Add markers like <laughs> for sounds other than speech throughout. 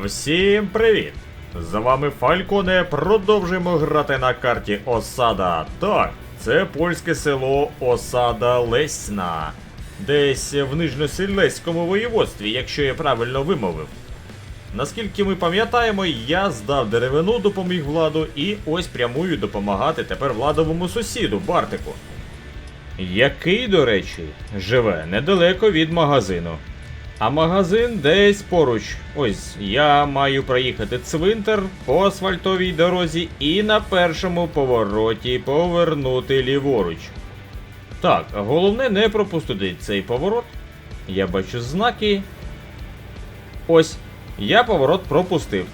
Всім привіт! З вами Фальконе. Продовжуємо грати на карті Осада. Так, це польське село Осада Лесна. Десь в Нижньосельському воєводстві, якщо я правильно вимовив. Наскільки ми пам'ятаємо, я здав деревину, допоміг владу, і ось прямую допомагати тепер владовому сусіду Бартику. Який, до речі, живе недалеко від магазину. А магазин десь поруч. Ось я маю проїхати цвинтар по асфальтовій дорозі і на першому повороті повернути ліворуч. Так, головне не пропустити цей поворот. Я бачу знаки. Ось, я поворот пропустив.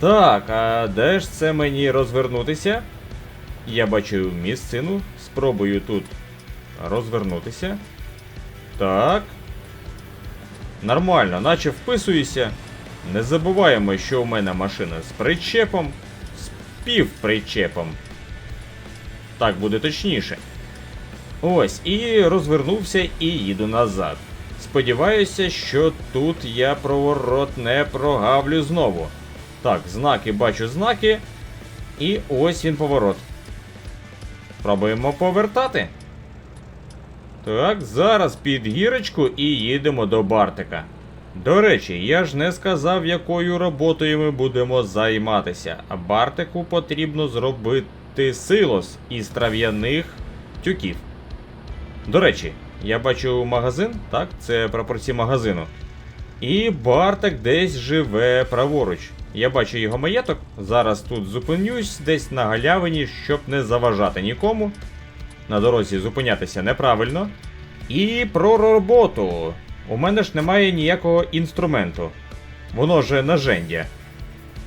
Так, а де ж це мені розвернутися? Я бачу місцину. Спробую тут розвернутися. Так. Нормально, наче вписуюся. Не забуваємо, що у мене машина з причепом, з півпричепом. Так буде точніше. Ось, і розвернувся і їду назад. Сподіваюся, що тут я проворот не прогавлю знову. Так, знаки бачу знаки. І ось він поворот. Пробуємо повертати. Так, зараз під гірочку і їдемо до Бартика. До речі, я ж не сказав, якою роботою ми будемо займатися. А Бартику потрібно зробити силос із трав'яних тюків. До речі, я бачу магазин, так, це прапорці магазину. І Бартик десь живе праворуч. Я бачу його маєток. Зараз тут зупинюсь десь на галявині, щоб не заважати нікому. На дорозі зупинятися неправильно. І про роботу. У мене ж немає ніякого інструменту. Воно же нажендя.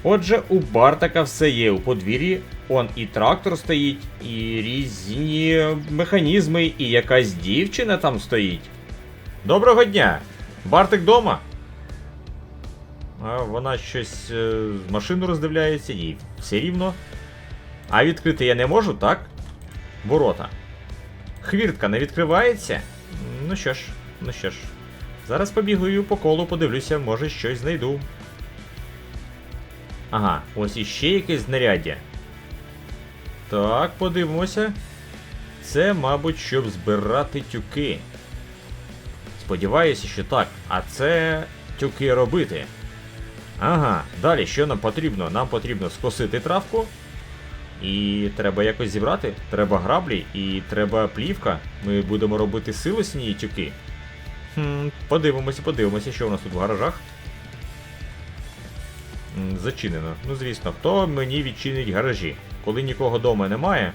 Отже, у Бартака все є у подвір'ї. Он і трактор стоїть, і різні механізми, і якась дівчина там стоїть. Доброго дня! Бартик дома? А вона щось е, з машину роздивляється, їй все рівно. А відкрити я не можу, так? Ворота. Хвіртка не відкривається? Ну що ж, ну що ж. Зараз побігаю по колу, подивлюся, може щось знайду. Ага, ось іще якесь знаряддя. Так, подивимося. Це, мабуть, щоб збирати тюки. Сподіваюся, що так. А це тюки робити. Ага, далі що нам потрібно? Нам потрібно скосити травку. І треба якось зібрати. Треба граблі і треба плівка. Ми будемо робити силосні тюки. Хм, подивимося, подивимося, що у нас тут в гаражах. Зачинено. Ну, звісно, хто мені відчинить гаражі? Коли нікого вдома немає.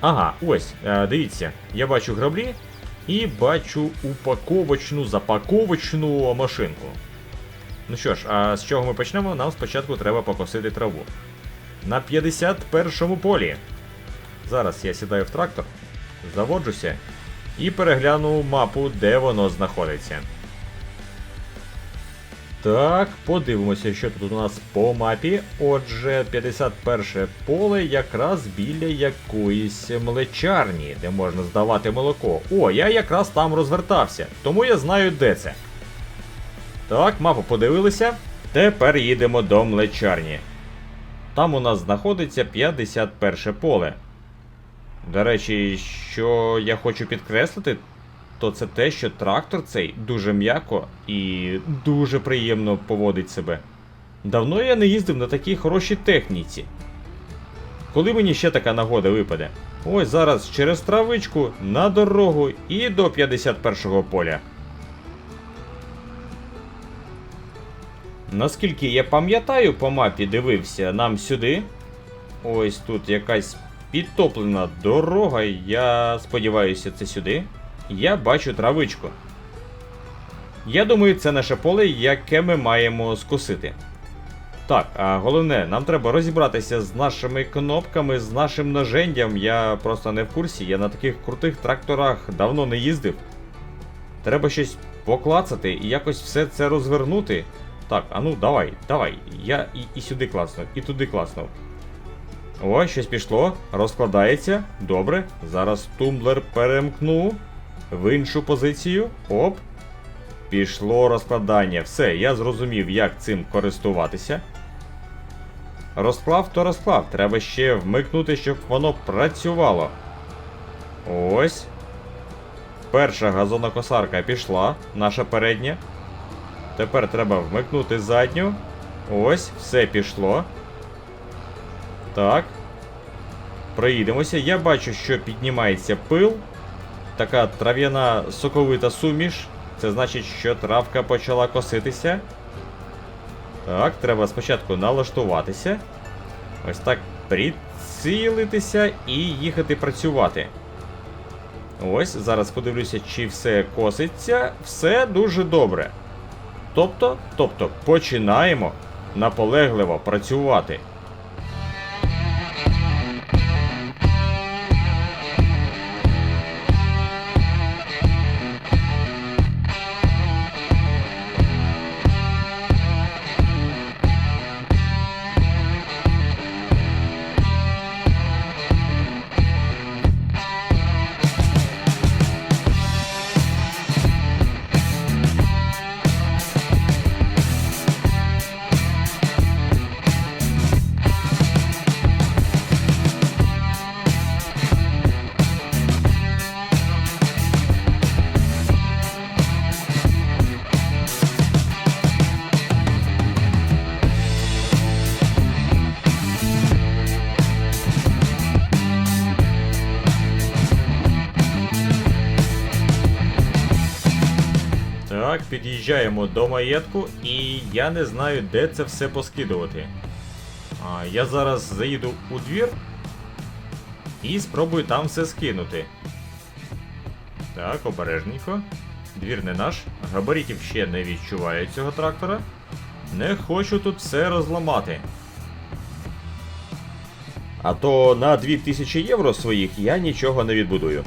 Ага, ось, е, дивіться, я бачу граблі і бачу упаковочну, запаковочну машинку. Ну що ж, а з чого ми почнемо? Нам спочатку треба покосити траву. На 51-му полі. Зараз я сідаю в трактор, заводжуся і перегляну мапу, де воно знаходиться. Так, подивимося, що тут у нас по мапі. Отже, 51 поле якраз біля якоїсь млечарні, де можна здавати молоко. О, я якраз там розвертався, тому я знаю, де це. Так, мапу подивилися. Тепер їдемо до млечарні. Там у нас знаходиться 51 поле. До речі, що я хочу підкреслити, то це те, що трактор цей дуже м'яко і дуже приємно поводить себе. Давно я не їздив на такій хорошій техніці. Коли мені ще така нагода випаде? Ось зараз через травичку на дорогу і до 51-го поля. Наскільки я пам'ятаю, по мапі дивився нам сюди. Ось тут якась підтоплена дорога. Я сподіваюся, це сюди. Я бачу травичку. Я думаю, це наше поле, яке ми маємо скосити. Так, а головне, нам треба розібратися з нашими кнопками, з нашим ножендям. Я просто не в курсі, я на таких крутих тракторах давно не їздив. Треба щось поклацати і якось все це розвернути. Так, а ну давай, давай. Я і, і сюди класнув, і туди класнув. О, щось пішло, розкладається. Добре. Зараз тумблер перемкну в іншу позицію. Оп. пішло розкладання. Все, я зрозумів, як цим користуватися. Розклав то розклав. Треба ще вмикнути, щоб воно працювало. Ось. Перша газонокосарка пішла, наша передня. Тепер треба вмикнути задню. Ось, все пішло. Так. Проїдемося. Я бачу, що піднімається пил. Така трав'яна соковита суміш. Це значить, що травка почала коситися. Так, треба спочатку налаштуватися. Ось так прицілитися і їхати працювати. Ось, зараз подивлюся, чи все коситься. Все дуже добре. Тобто, тобто, починаємо наполегливо працювати. Так, під'їжджаємо до маєтку, і я не знаю, де це все поскидувати. А, я зараз заїду у двір і спробую там все скинути. Так, обережненько. Двір не наш. Габаритів ще не відчуваю цього трактора. Не хочу тут все розламати. А то на 2000 євро своїх я нічого не відбудую.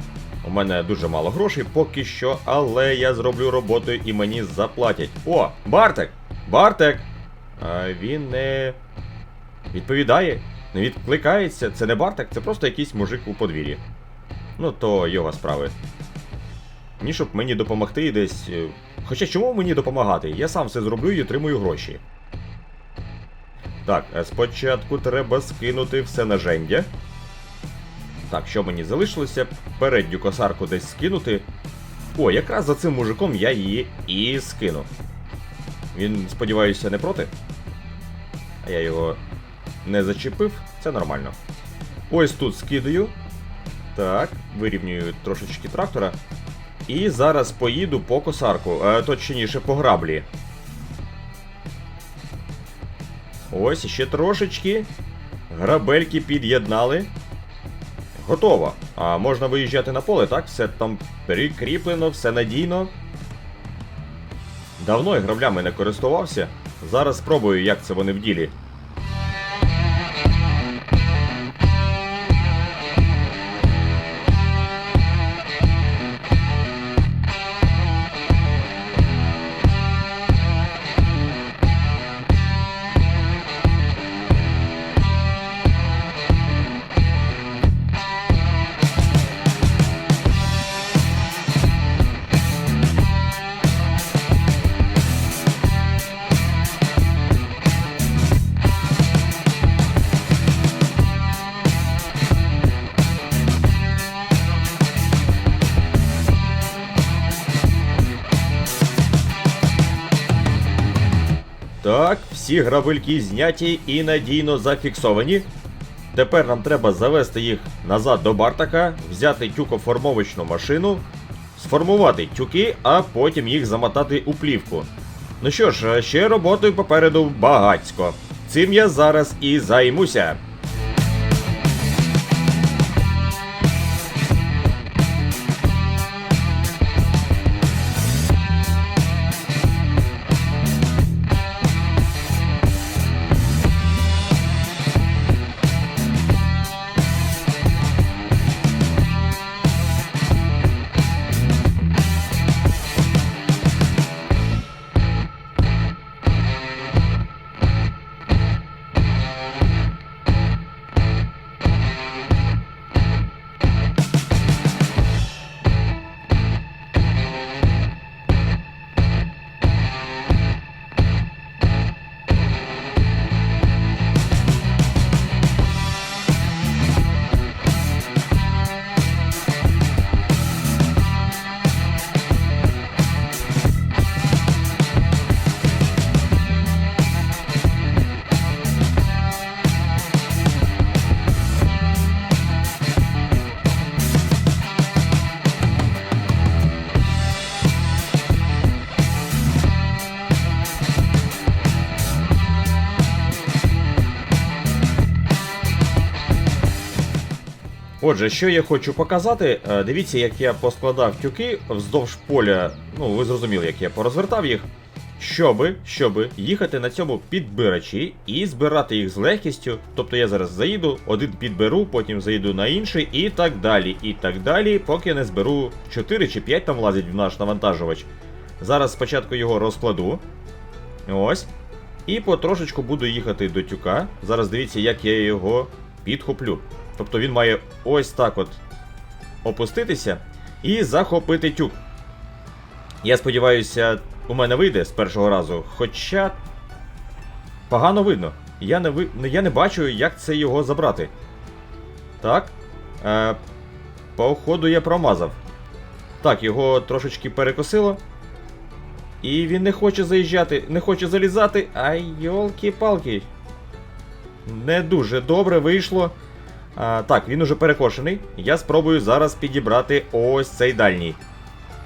У мене дуже мало грошей поки що, але я зроблю роботу і мені заплатять. О, Бартек! Бартек! А він не відповідає, не відкликається. Це не Бартек, це просто якийсь мужик у подвір'ї. Ну, то його справи. Ні, щоб мені допомогти десь. е, Хоча чому мені допомагати? Я сам все зроблю і отримую гроші. Так, е, спочатку треба скинути все на жендя. Так, що мені залишилося? Передню косарку десь скинути. О, якраз за цим мужиком я її і скину. Він, сподіваюся, не проти. А я його не зачепив, це нормально. Ось тут скидаю. Так, вирівнюю трошечки трактора. І зараз поїду по косарку, а, точніше по граблі. Ось ще трошечки. Грабельки під'єднали. Готово. А можна виїжджати на поле, так? Все там прикріплено, все надійно. Давно я не користувався. Зараз спробую, як це вони в ділі. Всі грабельки зняті і надійно зафіксовані. Тепер нам треба завести їх назад до Бартака, взяти тюкоформовочну машину, сформувати тюки, а потім їх замотати у плівку. Ну що ж, ще роботою попереду багацько. Цим я зараз і займуся. Отже, що я хочу показати, Е, дивіться, як я поскладав тюки вздовж поля. Ну, ви зрозуміли, як я порозвертав їх. Щоби, щоби їхати на цьому підбирачі і збирати їх з легкістю. Тобто я зараз заїду, один підберу, потім заїду на інший і так далі. І так далі, поки не зберу 4 чи 5 там влазить в наш навантажувач. Зараз спочатку його розкладу. Ось. І потрошечку буду їхати до тюка. Зараз дивіться, як я його підхоплю. Тобто він має ось так от опуститися і захопити тюк. Я сподіваюся, у мене вийде з першого разу, хоча погано видно. Я не, ви... я не бачу, як це його забрати. Так. Е... Походу я промазав. Так, його трошечки перекосило. І він не хоче заїжджати, не хоче залізати. Ай, йолки-палки. Не дуже добре вийшло. А, так, він уже перекошений. Я спробую зараз підібрати ось цей дальній.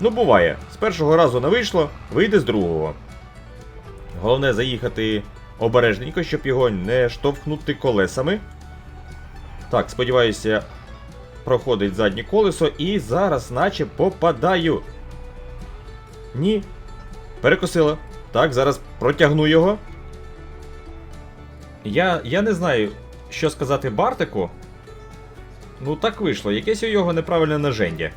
Ну, буває. З першого разу не вийшло, вийде з другого. Головне заїхати обережненько, щоб його не штовхнути колесами. Так, сподіваюся, проходить заднє колесо і зараз, наче попадаю. Ні. Перекосило. Так, зараз протягну його. Я, я не знаю, що сказати Бартику. Ну, так вийшло, якесь у його неправильне нажендя.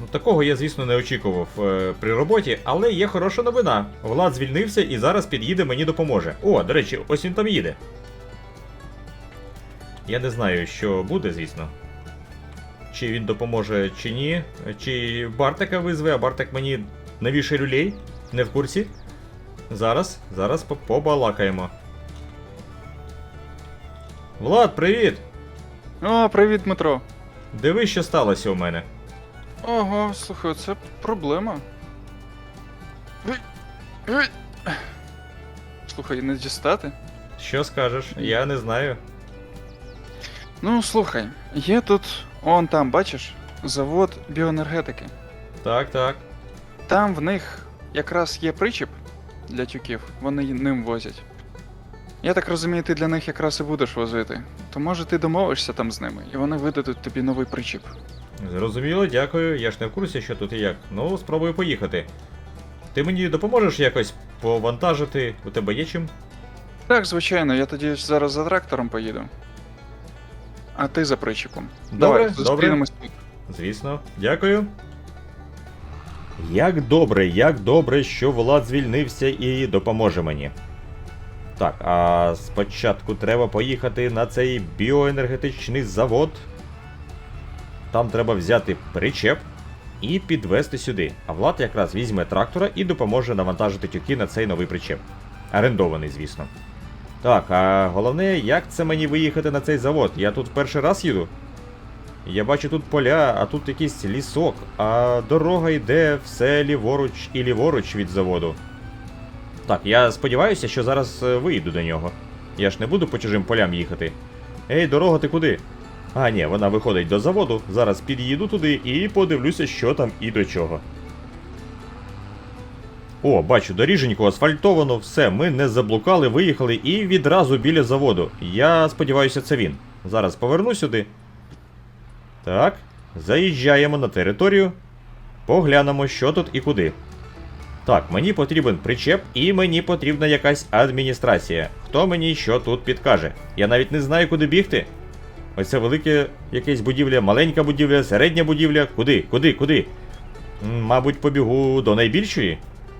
Ну, такого я, звісно, не очікував е, при роботі, але є хороша новина. Влад звільнився і зараз під'їде мені допоможе. О, до речі, ось він там їде. Я не знаю, що буде, звісно. Чи він допоможе, чи ні. Чи Бартика визве, а Бартик мені навіше люлей. Не в курсі. Зараз, зараз побалакаємо. Влад, привіт! О, привіт, Дмитро. Диви, що сталося у мене. Ого, слухай, це проблема. Слухай, не дістати? Що скажеш? Я не знаю. Ну, слухай, є тут, он там, бачиш, завод біоенергетики. Так, так. Там в них якраз є причіп для тюків, вони ним возять. Я так розумію, ти для них якраз і будеш возити. То може ти домовишся там з ними, і вони видадуть тобі новий причіп. Зрозуміло, дякую. Я ж не в курсі, що тут і як. Ну, спробую поїхати. Ти мені допоможеш якось повантажити? У тебе є чим? Так, звичайно, я тоді зараз за трактором поїду. А ти за причіпом. Добре, Давай, добре. зустрінемось тут. Звісно, дякую. Як добре, як добре, що Влад звільнився і допоможе мені. Так, а спочатку треба поїхати на цей біоенергетичний завод. Там треба взяти причеп і підвести сюди. А Влад якраз візьме трактора і допоможе навантажити тюки на цей новий причеп. Орендований, звісно. Так, а головне, як це мені виїхати на цей завод? Я тут перший раз їду. Я бачу тут поля, а тут якийсь лісок, а дорога йде все ліворуч і ліворуч від заводу. Так, я сподіваюся, що зараз е, виїду до нього. Я ж не буду по чужим полям їхати. Ей, дорога, ти куди? А, ні, вона виходить до заводу. Зараз під'їду туди і подивлюся, що там і до чого. О, бачу, доріженько асфальтовано, все, ми не заблукали, виїхали і відразу біля заводу. Я сподіваюся, це він. Зараз поверну сюди. Так, заїжджаємо на територію. Поглянемо, що тут і куди. Так, мені потрібен причеп і мені потрібна якась адміністрація. Хто мені що тут підкаже? Я навіть не знаю, куди бігти. Оце велике якесь будівля, маленька будівля, середня будівля. Куди? Куди? Куди? М, Мабуть, побігу до найбільшої.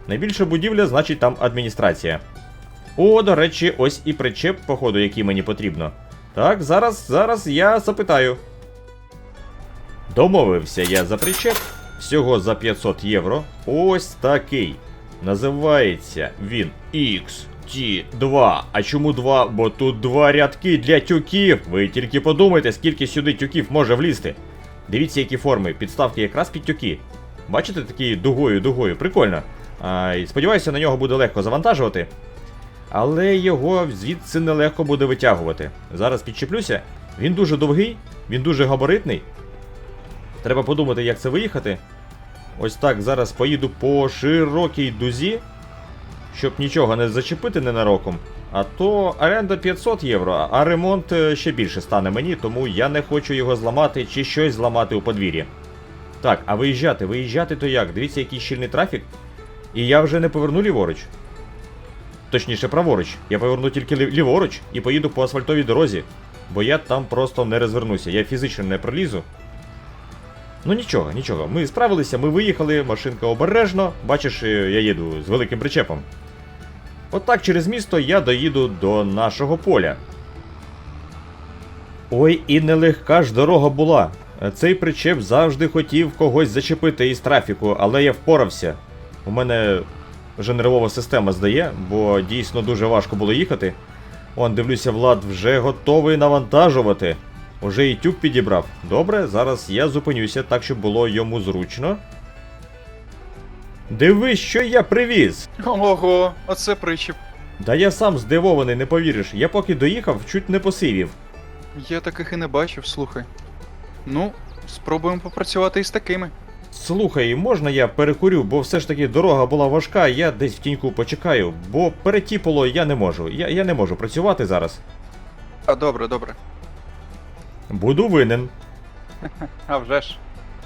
Найбільша будівля, значить там адміністрація. О, до речі, ось і причеп, походу, який мені потрібно. Так, зараз, зараз я запитаю. Домовився я за причеп. Всього за 500 євро. Ось такий. Називається він XT2. А чому 2? Бо тут два рядки для тюків. Ви тільки подумайте, скільки сюди тюків може влізти. Дивіться, які форми. Підставки якраз під тюки. Бачите, такі дугою, дугою. Прикольно. А, і сподіваюся, на нього буде легко завантажувати. Але його звідси нелегко буде витягувати. Зараз підчеплюся. Він дуже довгий, він дуже габаритний. Треба подумати, як це виїхати. Ось так зараз поїду по широкій дузі, щоб нічого не зачепити ненароком. А то оренда 500 євро, а ремонт е, ще більше стане мені, тому я не хочу його зламати чи щось зламати у подвір'ї. Так, а виїжджати, виїжджати то як? Дивіться, який щільний трафік. І я вже не поверну ліворуч. Точніше, праворуч. Я поверну тільки ліворуч і поїду по асфальтовій дорозі, бо я там просто не розвернуся. Я фізично не пролізу. Ну нічого, нічого. Ми справилися, ми виїхали, машинка обережно. Бачиш, е, я їду з великим причепом. Отак через місто я доїду до нашого поля. Ой, і нелегка ж дорога була. Цей причеп завжди хотів когось зачепити із трафіку, але я впорався. У мене вже нервова система здає, бо дійсно дуже важко було їхати. Он, дивлюся, Влад вже готовий навантажувати. Уже і тюк підібрав. Добре, зараз я зупинюся так, щоб було йому зручно. Дивись, що я привіз! Ого, оце причіп. Да я сам здивований, не повіриш. Я поки доїхав, чуть не посивів. Я таких і не бачив, слухай. Ну, спробуємо попрацювати із такими. Слухай, можна я перекурю, бо все ж таки дорога була важка, я десь в тіньку почекаю, бо перетіпало я не можу. Я, я не можу працювати зараз. А добре, добре. Буду винен. А вже ж.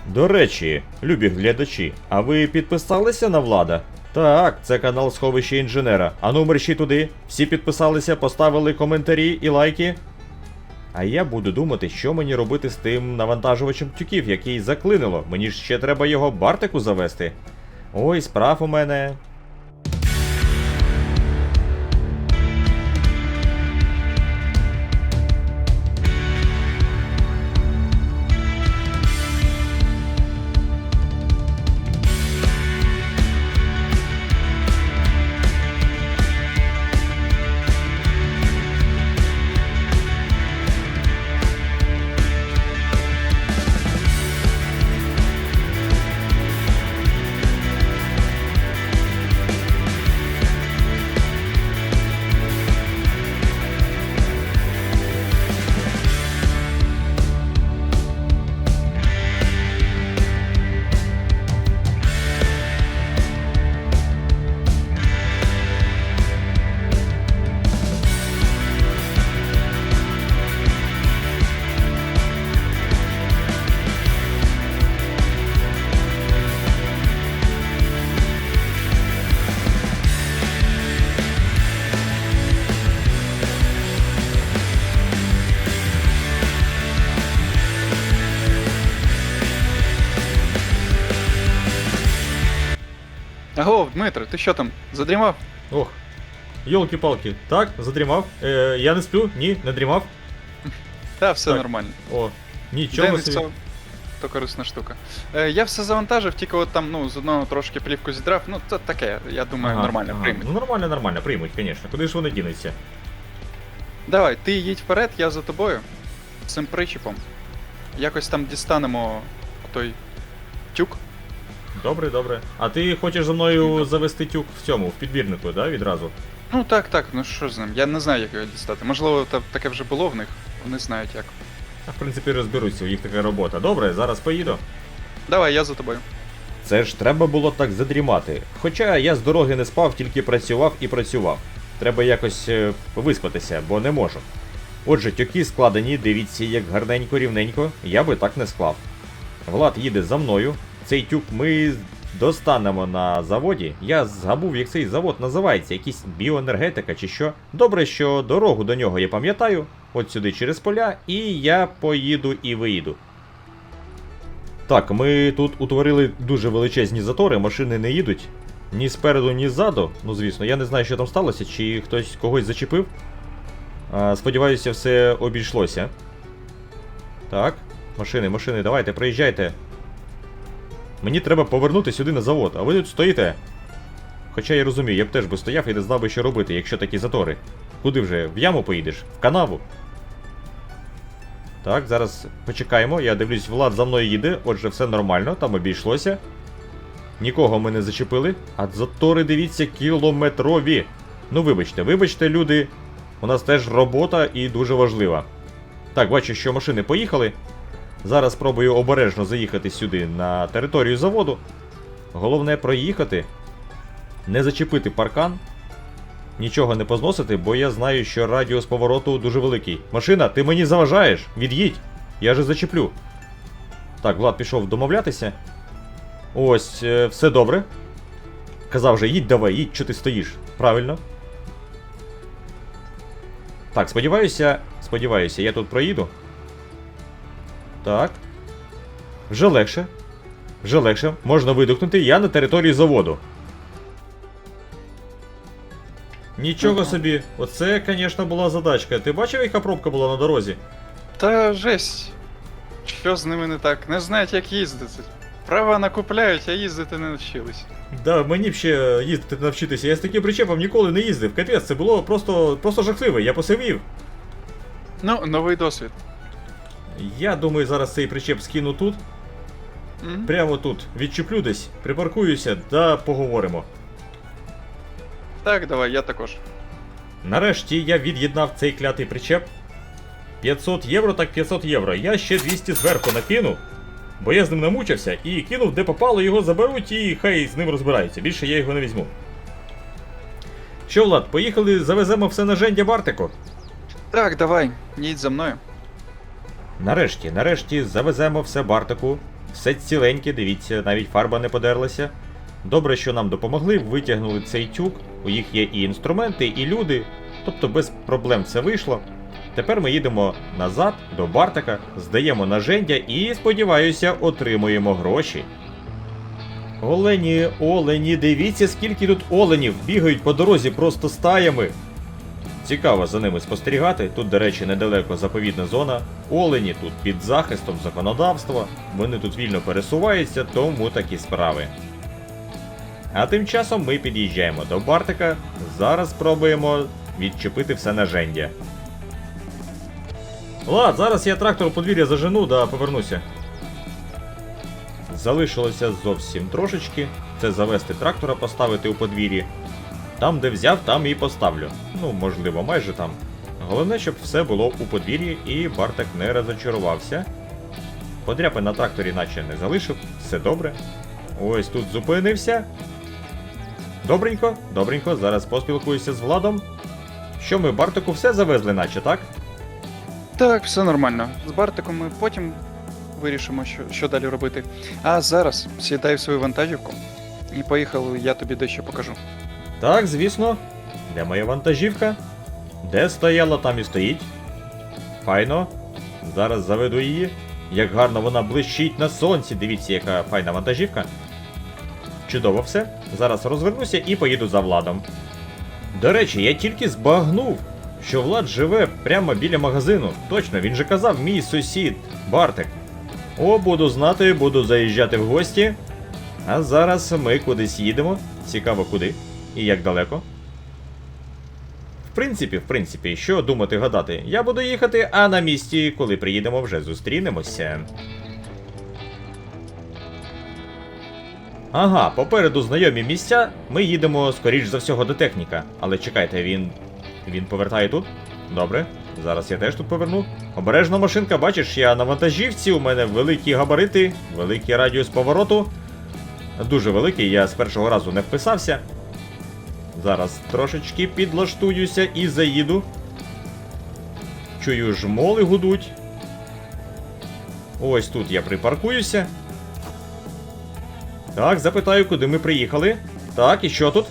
До речі, любі глядачі, а ви підписалися на влада? Так, це канал Сховище інженера. А ну мерщі туди. Всі підписалися, поставили коментарі і лайки. А я буду думати, що мені робити з тим навантажувачем тюків, який заклинило. Мені ж ще треба його бартику завести. Ой, справ у мене. Аго, Дмитро, ти що там, задрімав? Ох. Йолки-палки. Так, задрімав. Е, я не сплю? Ні, не дрімав. Та, все Так. нормально. О, нічого Денис, собі. це то корисна штука. Е, я все завантажив, тільки от там, ну, з одного трошки плівку зідрав. Ну, це таке, я думаю, Ага, нормально ага. приймуть. Ну нормально, нормально, приймуть, звісно. Куди ж вони дінуться? Давай, ти їдь вперед, я за тобою. З цим причіпом. Якось там дістанемо той тюк. Добре, добре. А ти хочеш за мною завести тюк в цьому, в підвірнику, да, відразу? Ну так, так, ну що з ним? Я не знаю, як його дістати. Можливо, та- таке вже було в них. Вони знають як. А в принципі розберуться, у їх така робота. Добре, зараз поїду. Давай, я за тобою. Це ж треба було так задрімати. Хоча я з дороги не спав, тільки працював і працював. Треба якось е, виспатися, бо не можу. Отже, тюки складені, дивіться, як гарненько, рівненько, я би так не склав. Влад їде за мною. Цей тюк ми достанемо на заводі. Я забув, як цей завод називається, якийсь біоенергетика чи що. Добре, що дорогу до нього я пам'ятаю, от сюди через поля, і я поїду і виїду. Так, ми тут утворили дуже величезні затори, машини не їдуть. Ні спереду, ні ззаду. Ну, звісно, я не знаю, що там сталося, чи хтось когось зачепив. А, сподіваюся, все обійшлося. Так, машини, машини, давайте, приїжджайте. Мені треба повернути сюди на завод, а ви тут стоїте. Хоча я розумію, я б теж би стояв і не знав би, що робити, якщо такі затори. Куди вже? В яму поїдеш? В канаву? Так, зараз почекаємо. Я дивлюсь, Влад за мною їде, отже, все нормально, там обійшлося. Нікого ми не зачепили. А затори, дивіться, кілометрові. Ну, вибачте, вибачте, люди. У нас теж робота і дуже важлива. Так, бачу, що машини поїхали. Зараз спробую обережно заїхати сюди на територію заводу. Головне проїхати, не зачепити паркан. нічого не позносити, бо я знаю, що радіус повороту дуже великий. Машина, ти мені заважаєш! Від'їдь! Я же зачеплю. Так, Влад пішов домовлятися. Ось, е, все добре. Казав же, їдь давай, їдь, що ти стоїш. Правильно. Так, сподіваюся, сподіваюся, я тут проїду. Так. Вже легше. Вже легше. Можна видихнути. Я на території заводу. Нічого собі. Оце, звісно, була задачка. Ти бачив, яка пробка була на дорозі? Та жесть. Що з ними не так? Не знають, як їздити. Права накупляють, а їздити не навчились. Да, мені б ще їздити навчитися. Я з таким причепом ніколи не їздив. Капець, це було просто, просто жахливо, я посивів. Ну, новий досвід. Я думаю, зараз цей причеп скину тут. М? Прямо тут. Відчеплю десь, припаркуюся та поговоримо. Так, давай, я також. Нарешті я від'єднав цей клятий причеп. 500 євро, так 500 євро. Я ще 200 зверху накину, бо я з ним намучився і кинув, де попало, його заберуть і хай з ним розбираються. Більше я його не візьму. Що, Влад, поїхали, завеземо все на жендя Бартику. Так, давай, їдь за мною. Нарешті, нарешті завеземо все Бартику. Все ціленьке, дивіться, навіть фарба не подерлася. Добре, що нам допомогли, витягнули цей тюк. У їх є і інструменти, і люди. Тобто без проблем все вийшло. Тепер ми їдемо назад до Бартика, здаємо нажендя і, сподіваюся, отримуємо гроші. Олені, олені, дивіться, скільки тут оленів бігають по дорозі просто стаями. Цікаво за ними спостерігати. Тут, до речі, недалеко заповідна зона. Олені тут під захистом законодавства. Вони тут вільно пересуваються, тому такі справи. А тим часом ми під'їжджаємо до Бартика. Зараз спробуємо відчепити все нажендя. Лад, зараз я трактор у подвір'я зажену, да повернуся. Залишилося зовсім трошечки. Це завести трактора, поставити у подвір'ї. Там, де взяв, там і поставлю. Ну, можливо, майже там. Головне, щоб все було у подвір'ї і Бартак не розочарувався. Подряпи на тракторі наче не залишив, все добре. Ось тут зупинився. Добренько, добренько, зараз поспілкуюся з Владом. Що ми Бартаку все завезли, наче, так? Так, все нормально. З Бартиком ми потім вирішимо, що, що далі робити. А зараз сідай в свою вантажівку і поїхали, я тобі дещо покажу. Так, звісно. Де моя вантажівка? Де стояла, там і стоїть. Файно. Зараз заведу її. Як гарно вона блищить на сонці. Дивіться, яка файна вантажівка. Чудово все. Зараз розвернуся і поїду за владом. До речі, я тільки збагнув, що Влад живе прямо біля магазину. Точно, він же казав, мій сусід, Бартик. О, буду знати, буду заїжджати в гості. А зараз ми кудись їдемо. Цікаво куди і як далеко. В принципі, в принципі, що думати гадати. Я буду їхати, а на місці, коли приїдемо, вже зустрінемося. Ага, попереду знайомі місця. Ми їдемо, скоріш за всього, до техніка. Але чекайте, він. Він повертає тут? Добре. Зараз я теж тут поверну. Обережно машинка, бачиш, я на вантажівці, у мене великі габарити, великий радіус повороту. Дуже великий, я з першого разу не вписався. Зараз трошечки підлаштуюся і заїду. Чую, жмоли гудуть. Ось тут я припаркуюся. Так, запитаю, куди ми приїхали. Так, і що тут?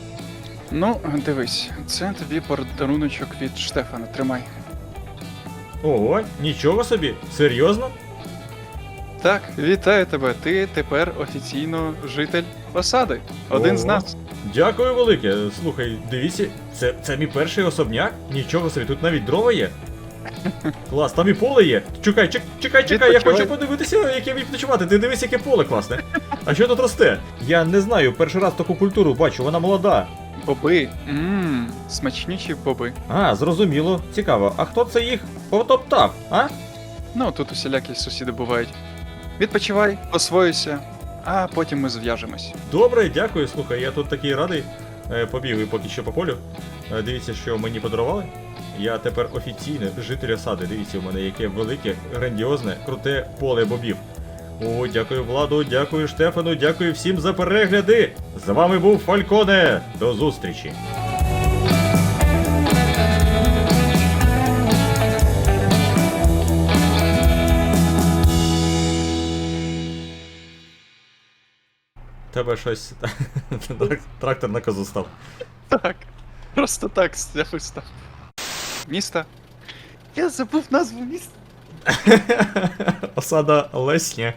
Ну, дивись, це тобі подаруночок від Штефана, тримай. Ого, нічого собі, серйозно? Так, вітаю тебе. Ти тепер офіційно житель осади. Один з нас. Дякую велике. Слухай, дивіться, це, це мій перший особняк. Нічого собі, тут навіть дрова є. Клас, там і поле є. Чекай, чек, чекай, чекай, я хочу подивитися, яке відпочивати. Ти дивись, яке поле класне. А що тут росте? Я не знаю, перший раз таку культуру бачу, вона молода. Боби. Ммм, смачніші боби. А, зрозуміло, цікаво. А хто це їх потоптав, а? Ну, тут усілякі сусіди бувають. Відпочивай, освоюйся, а потім ми зв'яжемось. Добре, дякую. Слухай, я тут такий радий. побіг Побігаю поки що по полю. Е, Дивіться, що мені подарували. Я тепер офіційно житель осади. Дивіться, у мене яке велике, грандіозне, круте поле бобів. О, дякую Владу, дякую Штефану, дякую всім за перегляди. З вами був Фальконе. До зустрічі. Тебе щось. <laughs> Трактор на козу став. Так. Просто так якось став. Місто. Я забув назву міста. <laughs> Осада Лесня.